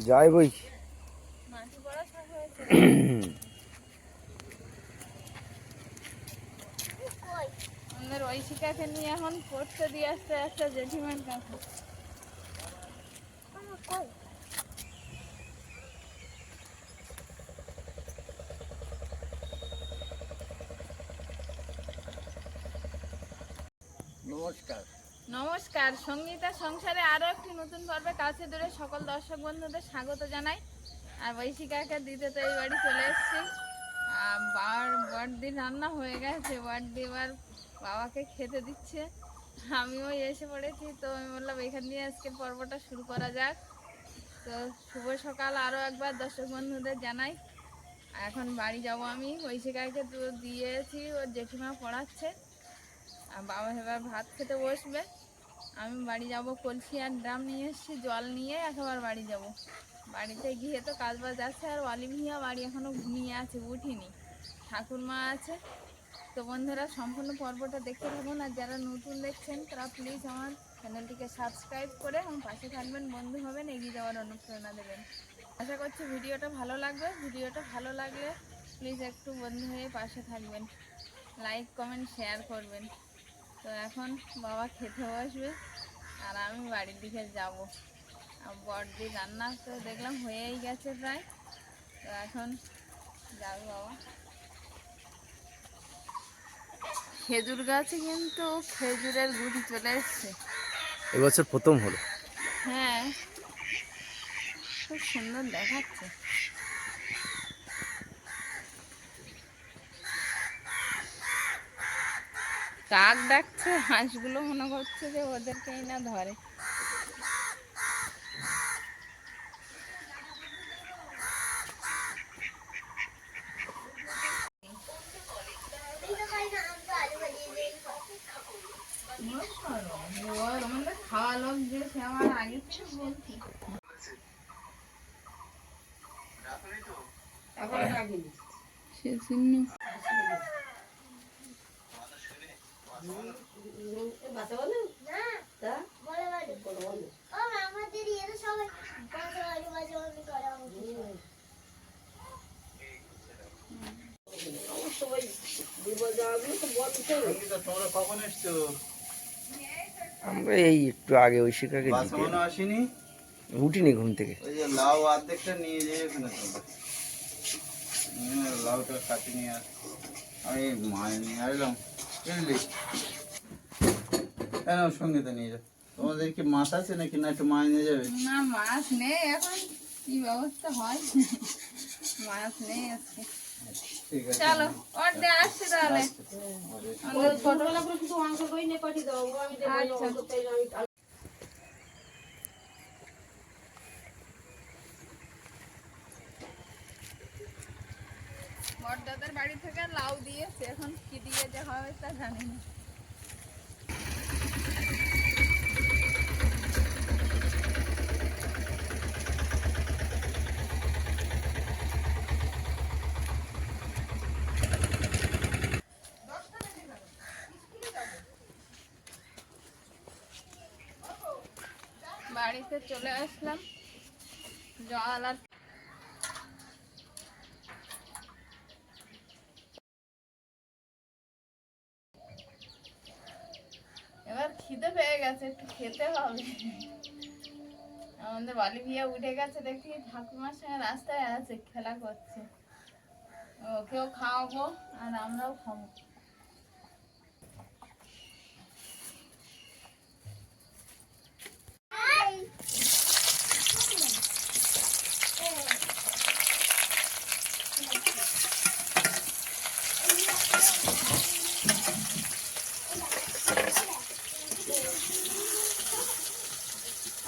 যাই বই। আমাদের ওই শাক হয়েছে আমাদের ঐশিকাকে নিয়ে এখন পড়তে দিয়ে আসতে আসতে জেঠিমার কাছে নমস্কার নমস্কার সঙ্গীতা, সংসারে আরও একটি নতুন পর্বে কাছে দূরে সকল দর্শক বন্ধুদের স্বাগত জানাই। আর বৈশিকাকে দিতে তো এই বাড়ি চলে এসেছি। আর বাবার বড়দি রান্না হয়ে গেছে বড়দি এবার বাবাকে খেতে দিচ্ছে। আমিও এসে পড়েছি, তো আমি বললাম, এখান দিয়ে আজকের পর্বটা শুরু করা যাক। তো শুভ সকাল আরও একবার দর্শক বন্ধুদের জানাই। এখন বাড়ি যাব আমি। ঐশিকাকে তো দিয়েছি, ওর জেঠিমা পড়াচ্ছে। আর বাবা এবার ভাত খেতে বসবে। আমি বাড়ি যাব কলসি আর ড্রাম নিয়ে এসেছি, জল নিয়ে একেবারে বাড়ি যাব। বাড়িতে গিয়ে তো কাজ বাজ আছে আর অলিভিয়া বাড়ি এখনও ঘুমিয়ে আছে, উঠিনি। ঠাকুরমা আছে। তো বন্ধুরা, সম্পূর্ণ পর্বটা দেখতে থাকুন আর যারা নতুন দেখছেন, তারা প্লিজ আমার চ্যানেলটিকে সাবস্ক্রাইব করে আমার পাশে থাকবেন, বন্ধু হবেন, এগিয়ে যাওয়ার অনুপ্রেরণা দেবেন। আশা করছি ভিডিওটা ভালো লাগবে। ভিডিওটা ভালো লাগলে প্লিজ একটু বন্ধু হয়ে পাশে থাকবেন। লাইক কমেন্ট শেয়ার করবেন। তো এখন বাবা খেতে বসবে আর আমি বাড়ির দিকে যাব। বড়দি রান্না তো দেখলাম হয়েই গেছে প্রায়। তো এখন যাবে বাবা। খেজুর গাছে কিন্তু খেজুরের গুড়ি চলে এসছে। এবছর প্রথম হলো। হ্যাঁ খুব সুন্দর দেখাচ্ছে। কাক ডাকছে হাঁসগুলো মনে করছে যে ওদেরকেই না ধরে। খাওয়া লোক যে সে আমার আগে বলছি আমাদের ইয়েতে সবাই বাজে বাজে বাজে বাজে করে আমাকে। তোমরা কখন এসছো আমরা এই একটু আগে ওই শিকাকে আসেনি? উঠিনি ঘুম থেকে। ওই যে লাউ অর্ধেকটা নিয়ে ওখানে লাউটা কাটি নিয়ে আমি মায়ে নিয়ে আসলাম। বুঝলি কেন সঙ্গে তো নিয়ে যাও। তোমাদের কি মাছ আছে নাকি? না একটু মাছ নিয়ে যাবে? না মাছ নেই এখন। কি ব্যবস্থা হয়? মাছ নেই আজকে। চলো অর্ধে আসছে তাহলে। বড়দাদার বাড়ি থেকে লাউ দিয়েছে। এখন কি দিয়ে যে হবে তা জানি না বাড়িতে চলে আসলাম। জল আর এবার খিদে পেয়ে গেছে একটু খেতে হবে। আমাদের বালি ভিয়া উঠে গেছে, দেখি ঠাকুমার সঙ্গে রাস্তায় আছে, খেলা করছে। ওকেও খাওয়াবো আর আমরাও খাব।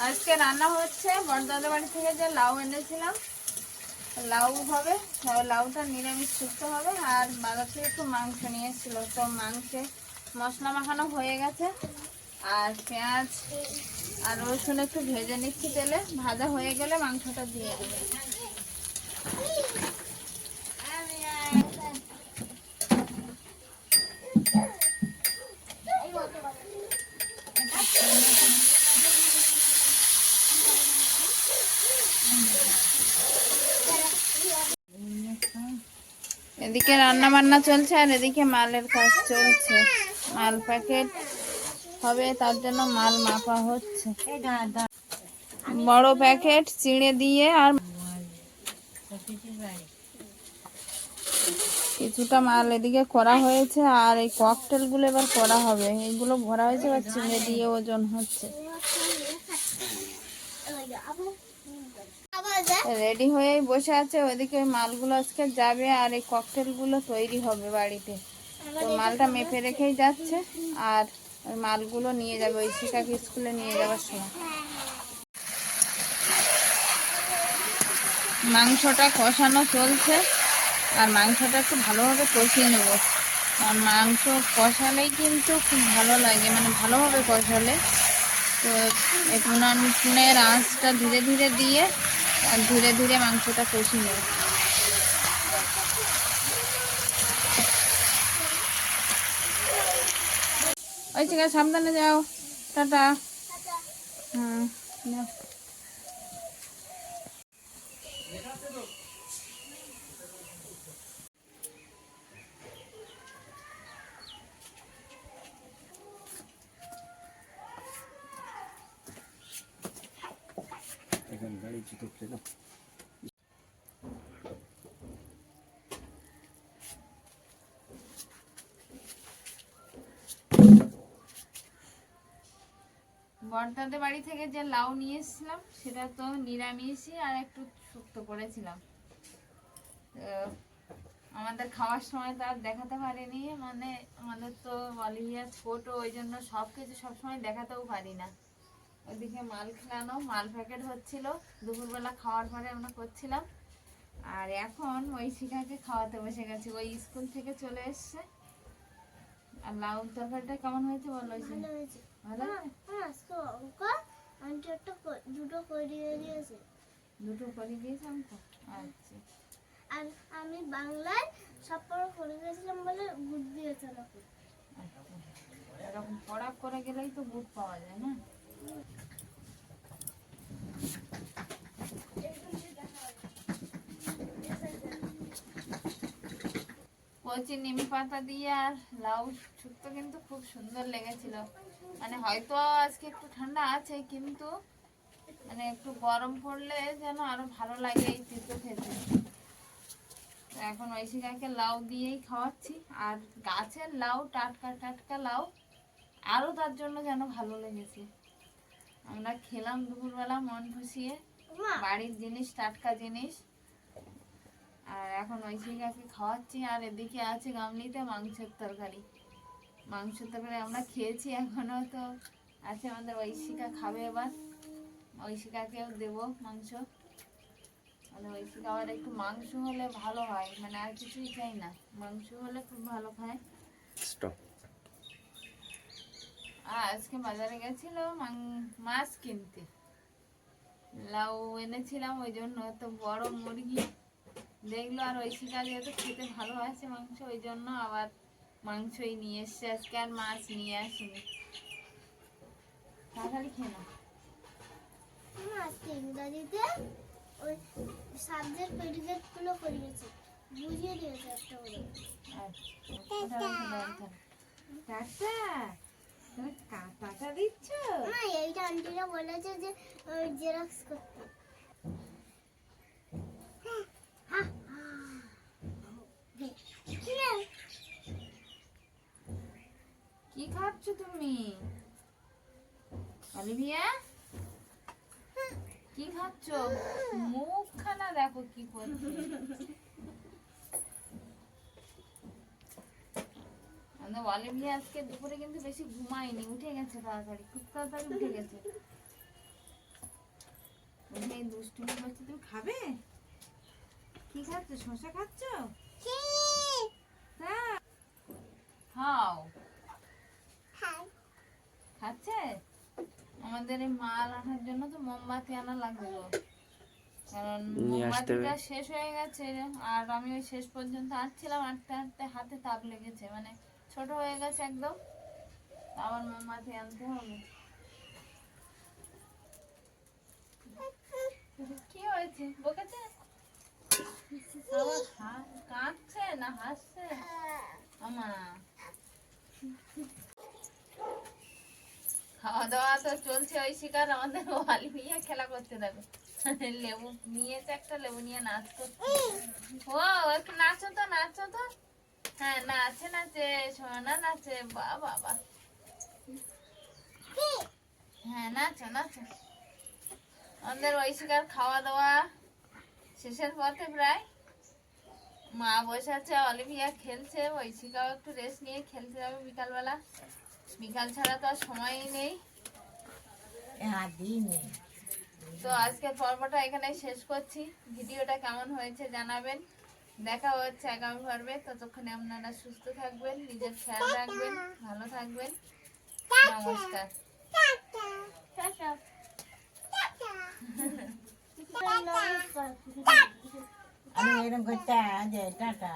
আজকে রান্না হচ্ছে বড়দাদা বাড়ি থেকে যে লাউ এনেছিলাম, লাউ হবে লাউটা নিরামিষ সুস্থ হবে, আর বাজার থেকে একটু মাংস নিয়েছিল। তো মাংসে মশলা মাখানো হয়ে গেছে, আর পেঁয়াজ আর রসুন একটু ভেজে নিচ্ছি তেলে, ভাজা হয়ে গেলে মাংসটা দিয়ে দেবে। এদিকে রান্না বান্না চলছে আর এদিকে মালের কাজ চলছে। মাল প্যাকেট হবে, তার জন্য মাল মাপা হচ্ছে। বড় প্যাকেট চিড়ে দিয়ে আর কিছুটা মাল এদিকে করা হয়েছে, আর এই ককটেলগুলো এবার করা হবে। এইগুলো ভরা হয়েছে এবার চিড়ে দিয়ে ওজন হচ্ছে। রেডি হয়েই বসে আছে, ওইদিকে ওই মালগুলো আজকে যাবে আর এই ককটেলগুলো তৈরি হবে বাড়িতে। তো মালটা মেপে রেখেই যাচ্ছে আর ওই মালগুলো নিয়ে যাবে, ওই শিকাকে স্কুলে নিয়ে যাওয়ার সময়। মাংসটা কষানো চলছে আর মাংসটা একটু ভালোভাবে কষিয়ে নেব। আর মাংস কষালেই কিন্তু খুব ভালো লাগে মানে ভালোভাবে কষালে। তো এই পুনের আঁচটা ধীরে ধীরে দিয়ে ধীরে ধীরে মাংসটা কষি নেব। ওই ঠিক সাবধানে যাও। টাটা। হুম গাড়ি জুতো ফেলো বর্দাদের বাড়ি থেকে যে লাউ নিয়ে এসেছিলাম, সেটা তো নিরামিষই আর একটু শুক্ত করেছিলাম। আমাদের খাওয়ার সময় তো আর দেখাতে পারিনি মানে আমাদের তো অলিভিয়া ছোট, ওই জন্য সব কিছু সবসময় দেখাতেও পারি না। ওইদিকে মাল খেলানো মাল প্যাকেট হচ্ছিল। দুপুরবেলা খাওয়ার পরে আমরা করছিলাম। আর এখন ওই শিখাকে খাওয়াতে বসে গেছি। ওই স্কুল থেকে চলে এসছে। আর লাউ তরকারিটা কেমন হয়েছে বলো ওই ভালো হয়েছে। ভালো? হ্যাঁ অঙ্ক। আন্টি একটা দুটো করিয়ে দিয়েছে। দুটো করে দিয়েছিলাম তো আচ্ছা। আর আমি বাংলায় সব পড়া করে গেছিলাম বলে বুঝ দিয়েছে আমাকে। আচ্ছা। এরকম পড়া করে গেলেই তো বুট পাওয়া যায় না? কচি নিম পাতা দিয়ে আর লাউ শুক্তো কিন্তু খুব সুন্দর লেগেছিল। মানে হয়তো আজকে একটু ঠান্ডা আছে, কিন্তু মানে একটু গরম পড়লে যেন আরও ভালো লাগে এই তিতো খেতে। এখন ঐশিকাকে লাউ দিয়েই খাওয়াচ্ছি, আর গাছের লাউ, টাটকা টাটকা লাউ আরও তার জন্য যেন ভালো লেগেছে। আমরা খেলাম দুপুরবেলা মন খুশিয়ে। বাড়ির জিনিস টাটকা জিনিস। আর এখন ওই ঐশিকাকে খাওয়াচ্ছি আর এদিকে আছে গামলিতে মাংসের তরকারি। মাংসের তরকারি আমরা খেয়েছি এখনও তো আছে আমাদের ঐশিকা খাবে এবার। ঐশিকাকেও দেবো মাংস। মানে ঐশিকা আবার একটু মাংস হলে ভালো হয় মানে আর কিছুই চাই না। মাংস হলে খুব ভালো খায়। স্টপ আজকে বাজারে গেছিল মাছ কিনতে লাউ এনেছিলাম ওই জন্য তো বড় মুরগি দেখল আর ওই শিকা যেহেতু খেতে ভালো আছে মাংস ওই জন্য আবার মাংসই নিয়ে এসছে আজকে আর মাছ নিয়ে আসিনি তাড়াতাড়ি খেয়ে নাও। আজকে ওই বুঝিয়ে দিয়েছে একটা করে আচ্ছা, টাটা দিচ্ছ? না এইটা আন্টিরা বলেছে যে জেরক্স করতে। কি খাচ্ছ তুমি? অলিভিয়া? কি খাচ্ছ? মুখখানা দেখো কি করছে। আমাদের অলিভিয়া আজকে দুপুরে কিন্তু বেশি ঘুমায়নি উঠে গেছে তাড়াতাড়ি খুব তাড়াতাড়ি উঠে গেছে। এই দুষ্টুমি করছে তুমি খাবে? কি খাচ্ছ শশা খাচ্ছ? হ্যাঁ। খাও। খাচ্ছে? আমাদের এই মাল আনার জন্য তো মোমবাতি আনা লাগল। কারণ। মোমবাতিটা শেষ হয়ে গেছে আর আমি ওই শেষ পর্যন্ত আঁটছিলাম আঁটতে আঁটতে হাতে তাপ লেগেছে মানে ছোট হয়ে গেছে একদম। আমার মোমবাতি আনতে হবে। কি হয়েছে? বকেছে? কাঁদছে না হাসছে? খাওয়া দাওয়া তো চলছে, ওই শিকার আমাদের ওয়ালি নিয়ে খেলা করতে দেখো লেবু নিয়েছে একটা, লেবু নিয়ে নাচ করছে। ও একটু নাচো তো নাচো তো? হ্যাঁ নাচে নাচে সোনা নাচে বা বাবা হ্যাঁ নাচো নাচো আমাদের ওই শিকার খাওয়া দাওয়া শেষের পথে প্রায়। মা বসে আছে অলিভিয়া খেলছে ঐশিকাও একটু রেস্ট নিয়ে খেলতে যাবে বিকালবেলা। বিকাল ছাড়া তো আর সময়ই নেই। তো আজকের পর্বটা এখানে শেষ করছি। ভিডিওটা কেমন হয়েছে জানাবেন। দেখা হচ্ছে আগামী পর্বে। ততক্ষণে আপনারা সুস্থ থাকবেন নিজের খেয়াল রাখবেন ভালো থাকবেন। নমস্কার। আমি এরকম করতে টাটা।